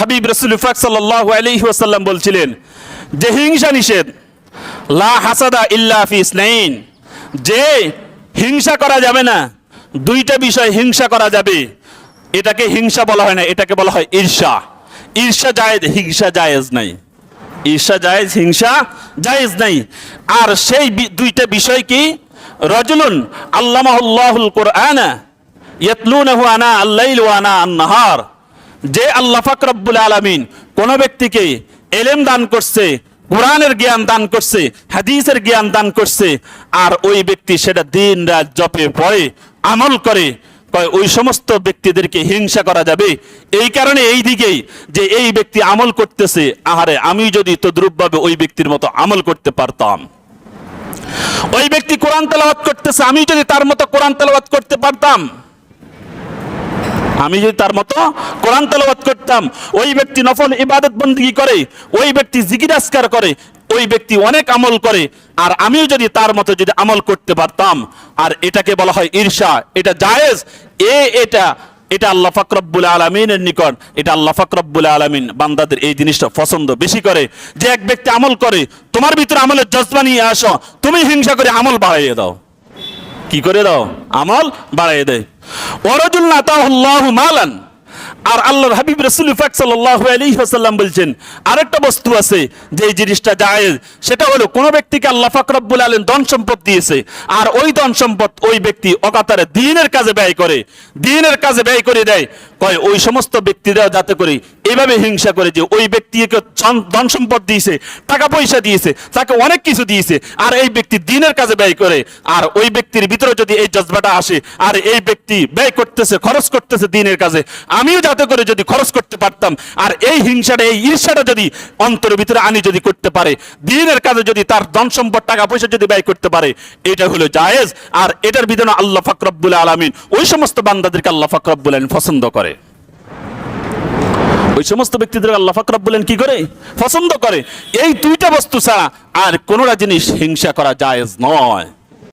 হাবিব রসুল ফাক সাল্লাহ বলছিলেন, যে হিংসা নিষেধ, লা হাসাদা ইল্লা ফি যে হিংসা করা যাবে না, দুইটা বিষয় হিংসা করা যাবে। এটাকে হিংসা বলা হয় না, এটাকে বলা হয় ঈর্ষা। ঈর্ষা জায়েজ, হিংসা জায়েজ নাই। ঈর্ষা জায়েজ, হিংসা জায়েজ নাই। আর সেই দুইটা বিষয় কি? রজুলুন আল্লামাহুল্লাহুল কোরআনা ইয়াতলুনাহু আনা আল্লাইল আনা আন-নাহার। যে আল্লাহ ফাকরাব্বুল আলামিন কোন ব্যক্তিকে এলেম দান করছে, কোরআনের জ্ঞান দান করছে, হাদিসের জ্ঞান দান করছে, আর ওই ব্যক্তি সেটা দিন রাত জপে, পড়ে, আমল করে ওই সমস্ত ব্যক্তিদেরকে হিংসা করা যাবে। এই কারণে এই দিকেই যে এই ব্যক্তি আমল করতেছে, আহারে আমি যদি তদ্রুপভাবে ওই ব্যক্তির মতো আমল করতে পারতাম। ওই ব্যক্তি কোরআন তেলাওয়াত করতেছে, আমি যদি তার মতো কোরআন তেলাওয়াত করতে পারতাম। আমি যদি তার মতো কোরআন তেলাওয়াত করতাম, ওই ব্যক্তি নফল ইবাদত বন্দিগি করে, ওই ব্যক্তি জিকির আসকার করে, ওই ব্যক্তি অনেক আমল করে, আর আমিও যদি তার মতো যদি আমল করতে পারতাম, আর এটাকে বলা হয় ঈর্ষা, এটা জায়েজ, এ, এটা এটা আল্লাহ ফাকরব্বুল আলমিনের নিকট, এটা আল্লাহ ফাকরব্বুল আলমিন বান্দাদের এই জিনিসটা পছন্দ বেশি করে। যে এক ব্যক্তি আমল করে, তোমার ভিতরে আমলের জজবা নিয়ে আসো, তুমি হিংসা করে আমল বাড়াইয়ে দাও। কি করে দাও? আমল বাড়াই দেয়। ওরজুল নাতাহুল্লাহু মালান। আর আল্লাহর হাবিব রাসূল পাক সাল্লাল্লাহু আলাইহি ওয়াসাল্লাম বলছেন, আরেকটা বস্তু আছে যে জিনিসটা জায়েজ, সেটা হলো কোন ব্যক্তিকে আল্লাহ পাক রব্বুল আলামিন ধন সম্পদ দিয়েছে, আর ওই ধন সম্পদ ওই ব্যক্তি অকাতারে দ্বীনের কাজে ব্যয় করে দ্বীনের কাজে ব্যয় করে দেয়। কয়, ওই সমস্ত ব্যক্তিরা যাতে করে এইভাবে হিংসা করে যে ওই ব্যক্তিকে ধন সম্পদ দিয়েছে, টাকা পয়সা দিয়েছে, তাকে অনেক কিছু দিয়েছে, আর এই ব্যক্তি দিনের কাজে ব্যয় করে, আর ওই ব্যক্তির ভিতরে যদি এই জজবাটা আসে, আর এই ব্যক্তি ব্যয় করতেছে, খরচ করতেছে দিনের কাজে, আমিও যাতে করে যদি খরচ করতে পারতাম, আর এই হিংসাটা, এই ঈর্ষাটা যদি অন্তরের ভিতরে আনি যদি করতে পারে, দিনের কাজে যদি তার ধন সম্পদ, টাকা পয়সা যদি ব্যয় করতে পারে, এটা হলো জায়েজ। আর এটার বিধানে আল্লাহ ফাকরাবুল আলমিন, ওই সমস্ত বান্দাদেরকে আল্লাহ ফাকরাবুল আলমিন পছন্দ করে। ওই সমস্ত ব্যক্তিদের আল্লাহ ফাকরাব বলেন কি করে? পছন্দ করে। এই দুইটা বস্তু ছাড়া আর কোনোটা জিনিস হিংসা করা জায়েজ নয়।